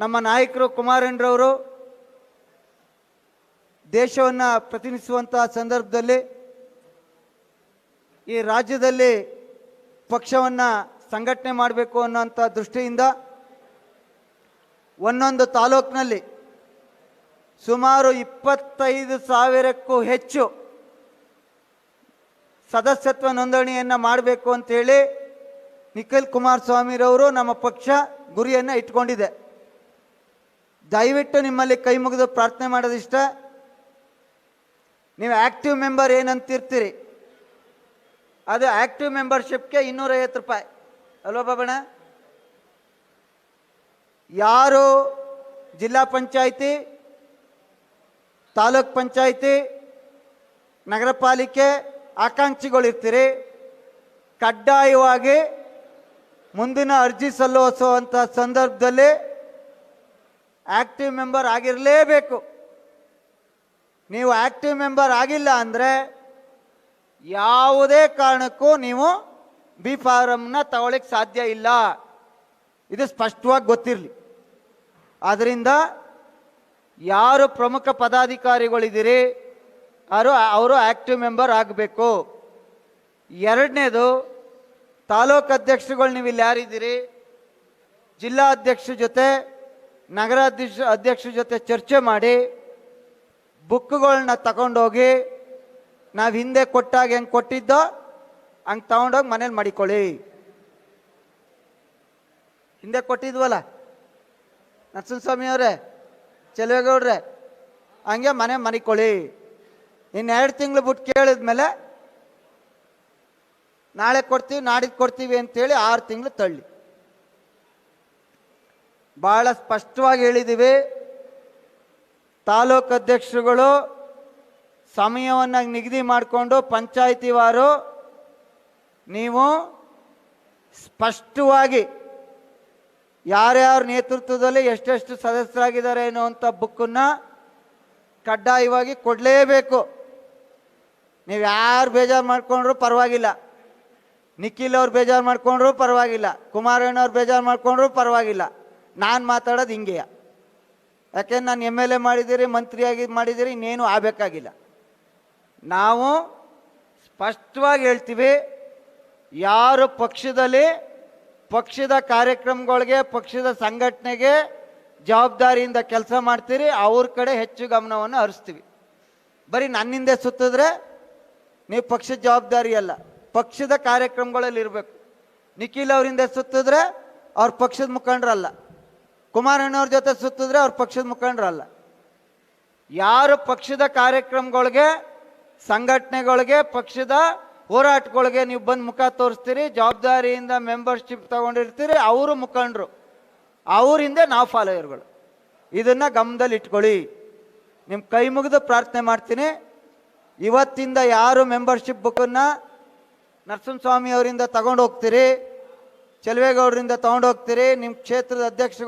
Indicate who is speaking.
Speaker 1: ನಮ್ಮ ನಾಯಕರು ಕುಮಾರಣ್ಣರವರು ದೇಶವನ್ನು ಪ್ರತಿನಿಧಿಸುವಂತಹ ಸಂದರ್ಭದಲ್ಲಿ ಈ ರಾಜ್ಯದಲ್ಲಿ ಪಕ್ಷವನ್ನು ಸಂಘಟನೆ ಮಾಡಬೇಕು ಅನ್ನೋಂಥ ದೃಷ್ಟಿಯಿಂದ ಒಂದೊಂದು ತಾಲೂಕಿನಲ್ಲಿ ಸುಮಾರು ಇಪ್ಪತ್ತೈದು ಸಾವಿರಕ್ಕೂ ಹೆಚ್ಚು ಸದಸ್ಯತ್ವ ನೋಂದಣಿಯನ್ನು ಮಾಡಬೇಕು ಅಂತೇಳಿ ನಿಖಿಲ್ ಕುಮಾರಸ್ವಾಮಿರವರು ನಮ್ಮ ಪಕ್ಷ ಗುರಿಯನ್ನು ಇಟ್ಕೊಂಡಿದೆ. ದಯವಿಟ್ಟು ನಿಮ್ಮಲ್ಲಿ ಕೈ ಮುಗಿದು ಪ್ರಾರ್ಥನೆ ಮಾಡೋದಿಷ್ಟ. ನೀವು ಆ್ಯಕ್ಟಿವ್ ಮೆಂಬರ್ ಏನಂತಿರ್ತೀರಿ? ಅದು ಆ್ಯಕ್ಟಿವ್ ಮೆಂಬರ್ಶಿಪ್ಗೆ ಇನ್ನೂರೈವತ್ತು ರೂಪಾಯಿ. ಅಲ್ವಾ ಬಾಬಣ್ಣ? ಯಾರು ಜಿಲ್ಲಾ ಪಂಚಾಯಿತಿ, ತಾಲೂಕ್ ಪಂಚಾಯಿತಿ, ನಗರ ಪಾಲಿಕೆ ಆಕಾಂಕ್ಷಿಗಳಿರ್ತೀರಿ, ಕಡ್ಡಾಯವಾಗಿ ಮುಂದಿನ ಅರ್ಜಿ ಸಲ್ಲಿಸುವಂಥ ಸಂದರ್ಭದಲ್ಲಿ ಆ್ಯಕ್ಟಿವ್ ಮೆಂಬರ್ ಆಗಿರಲೇಬೇಕು. ನೀವು ಆ್ಯಕ್ಟಿವ್ ಮೆಂಬರ್ ಆಗಿಲ್ಲ ಅಂದರೆ ಯಾವುದೇ ಕಾರಣಕ್ಕೂ ನೀವು ಬಿ ಫಾರಂನ ತಗೊಳ್ಳಿಕ್ಕೆ ಸಾಧ್ಯ ಇಲ್ಲ. ಇದು ಸ್ಪಷ್ಟವಾಗಿ ಗೊತ್ತಿರಲಿ. ಆದ್ದರಿಂದ ಯಾರು ಪ್ರಮುಖ ಪದಾಧಿಕಾರಿಗಳಿದ್ದೀರಿ ಯಾರು ಅವರು ಆ್ಯಕ್ಟಿವ್ ಮೆಂಬರ್ ಆಗಬೇಕು. ಎರಡನೇದು, ತಾಲೂಕು ಅಧ್ಯಕ್ಷರುಗಳು ನೀವು ಇಲ್ಲಿ ಯಾರಿದ್ದೀರಿ? ಜಿಲ್ಲಾ ಅಧ್ಯಕ್ಷರ ಜೊತೆ ನಗರಾಧ್ಯಕ್ಷ ಅಧ್ಯಕ್ಷರ ಜೊತೆ ಚರ್ಚೆ ಮಾಡಿ ಬುಕ್ಗಳನ್ನ ತಗೊಂಡೋಗಿ ನಾವು ಹಿಂದೆ ಕೊಟ್ಟಾಗ ಹೆಂಗೆ ಕೊಟ್ಟಿದ್ದೋ ಹಂಗೆ ತಗೊಂಡೋಗಿ ಮನೇಲಿ ಮಾಡಿಕೊಳ್ಳಿ. ಹಿಂದೆ ಕೊಟ್ಟಿದ್ವಲ್ಲ? ನರಸಿಂಹಸ್ವಾಮಿ ಅವರೇ, ಚೆಲುವೇಗೌಡ್ರೆ, ಹಂಗೆ ಮನೆ ಮನಿಕೊಳ್ಳಿ. ಇನ್ನು ಎರಡು ತಿಂಗಳು ಬಿಟ್ಟು ಕೇಳಿದ್ಮೇಲೆ ನಾಳೆ ಕೊಡ್ತೀವಿ ನಾಡಿದ್ದು ಕೊಡ್ತೀವಿ ಅಂತೇಳಿ ಆರು ತಿಂಗಳು ತಳ್ಳಿ. ಭಾಳ ಸ್ಪಷ್ಟವಾಗಿ ಹೇಳಿದ್ದೀವಿ ತಾಲೂಕು ಅಧ್ಯಕ್ಷರುಗಳು ಸಮಯವನ್ನು ನಿಗದಿ ಮಾಡಿಕೊಂಡು ಪಂಚಾಯಿತಿವಾರು ನೀವು ಸ್ಪಷ್ಟವಾಗಿ ಯಾರ್ಯಾರ ನೇತೃತ್ವದಲ್ಲಿ ಎಷ್ಟೆಷ್ಟು ಸದಸ್ಯರಾಗಿದ್ದಾರೆ ಅನ್ನುವಂಥ ಬುಕ್ಕನ್ನು ಕಡ್ಡಾಯವಾಗಿ ಕೊಡಲೇಬೇಕು. ನೀವು ಯಾರು ಬೇಜಾರು ಮಾಡ್ಕೊಂಡ್ರು ಪರವಾಗಿಲ್ಲ. ನಿಖಿಲ್ ಅವ್ರು ಬೇಜಾರು ಮಾಡ್ಕೊಂಡ್ರು ಪರವಾಗಿಲ್ಲ. ಕುಮಾರಣ್ಣವ್ರು ಬೇಜಾರು ಮಾಡ್ಕೊಂಡ್ರು ಪರವಾಗಿಲ್ಲ. ನಾನು ಮಾತಾಡೋದು ಹಿಂಗೆಯ ಯಾಕೆಂದ್ರೆ ನಾನು ಎಂ ಎಲ್ ಎ ಮಾಡಿದ್ದೀರಿ, ಮಂತ್ರಿಯಾಗಿ ಮಾಡಿದ್ದೀರಿ, ಇನ್ನೇನು ಆಗಬೇಕಾಗಿಲ್ಲ. ನಾವು ಸ್ಪಷ್ಟವಾಗಿ ಹೇಳ್ತೀವಿ, ಯಾರು ಪಕ್ಷದಲ್ಲಿ, ಪಕ್ಷದ ಕಾರ್ಯಕ್ರಮಗಳಿಗೆ, ಪಕ್ಷದ ಸಂಘಟನೆಗೆ ಜವಾಬ್ದಾರಿಯಿಂದ ಕೆಲಸ ಮಾಡ್ತೀರಿ, ಅವ್ರ ಕಡೆ ಹೆಚ್ಚು ಗಮನವನ್ನು ಹರಿಸ್ತೀವಿ. ಬರೀ ನನ್ನಿಂದೆ ಸುತ್ತಿದ್ರೆ ನೀವು ಪಕ್ಷದ ಜವಾಬ್ದಾರಿ ಅಲ್ಲ, ಪಕ್ಷದ ಕಾರ್ಯಕ್ರಮಗಳಲ್ಲಿ ಇರಬೇಕು. ನಿಖಿಲ್ ಅವರಿಂದ ಸುತ್ತಿದ್ರೆ ಅವ್ರ ಪಕ್ಷದ ಮುಖಂಡರಲ್ಲ. ಕುಮಾರಣ್ಣವ್ರ ಜೊತೆ ಸುತ್ತಿದ್ರೆ ಅವ್ರ ಪಕ್ಷದ ಮುಖಂಡರಲ್ಲ ಯಾರು ಪಕ್ಷದ ಕಾರ್ಯಕ್ರಮಗಳಿಗೆ, ಸಂಘಟನೆಗಳಿಗೆ, ಪಕ್ಷದ ಹೋರಾಟಗಳಿಗೆ ನೀವು ಬಂದು ಮುಖ ತೋರಿಸ್ತೀರಿ, ಜವಾಬ್ದಾರಿಯಿಂದ ಮೆಂಬರ್ಶಿಪ್ ತಗೊಂಡಿರ್ತೀರಿ, ಅವರು ಮುಖಂಡರು. ಅವರಿಂದ ನಾವು ಫಾಲೋಯರ್ಗಳು ಇದನ್ನು ಗಮನದಲ್ಲಿ ಇಟ್ಕೊಳ್ಳಿ. ನಿಮ್ಮ ಕೈ ಮುಗಿದು ಪ್ರಾರ್ಥನೆ ಮಾಡ್ತೀನಿ. ಇವತ್ತಿಂದ ಯಾರು ಮೆಂಬರ್ಶಿಪ್ ಬುಕ್ಕನ್ನು ನರಸಿಂಹಸ್ವಾಮಿ ಅವರಿಂದ ತಗೊಂಡು ಹೋಗ್ತೀರಿ ಚೆಲುವೇಗೌಡರಿಂದ ತಗೊಂಡು ಹೋಗ್ತೀರಿ ನಿಮ್ಮ ಕ್ಷೇತ್ರದ ಅಧ್ಯಕ್ಷರು